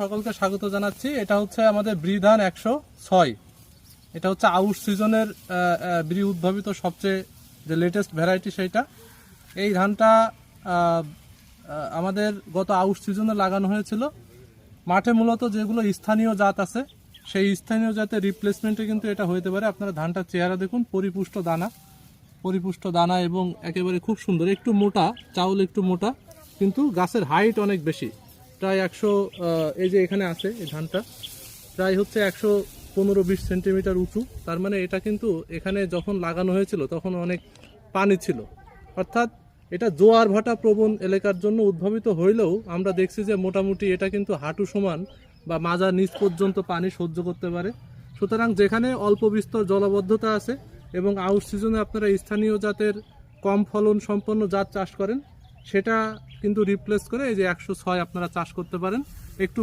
সকলকে স্বাগত জানাচ্ছি। এটা হচ্ছে আমাদের ব্রি ধান একশো ছয়। এটা হচ্ছে আউট সিজনের ব্রি উদ্ভাবিত সবচেয়ে যে লেটেস্ট ভ্যারাইটি সেইটা। এই ধানটা আমাদের গত আউট সিজনে লাগানো হয়েছিল। মাঠে মূলত যেগুলো স্থানীয় জাত আছে, সেই স্থানীয় জাতের রিপ্লেসমেন্টে কিন্তু এটা হতে পারে। আপনারা ধানটার চেহারা দেখুন, পরিপুষ্ট দানা। পরিপুষ্ট দানা এবং একেবারে খুব সুন্দর, একটু মোটা, চাউল একটু মোটা, কিন্তু গাছের হাইট অনেক বেশি। প্রায় একশো এই যে এখানে আছে এই ধানটা, প্রায় হচ্ছে একশো পনেরো বিশ সেন্টিমিটার উঁচু। তার মানে এটা কিন্তু এখানে যখন লাগানো হয়েছিল তখন অনেক পানি ছিল। অর্থাৎ এটা জোয়ার ভাটা প্রবণ এলাকার জন্য উদ্ভাবিত হইলেও আমরা দেখছি যে মোটামুটি এটা কিন্তু হাঁটু সমান বা মাজার নিচ পর্যন্ত পানি সহ্য করতে পারে। সুতরাং যেখানে অল্প বিস্তর জলবদ্ধতা আছে এবং আউট সিজনে আপনারা স্থানীয় জাতের কম ফলন সম্পন্ন জাত চাষ করেন সেটা কিন্তু রিপ্লেস করে এই যে একশো ছয় আপনারা চাষ করতে পারেন। একটু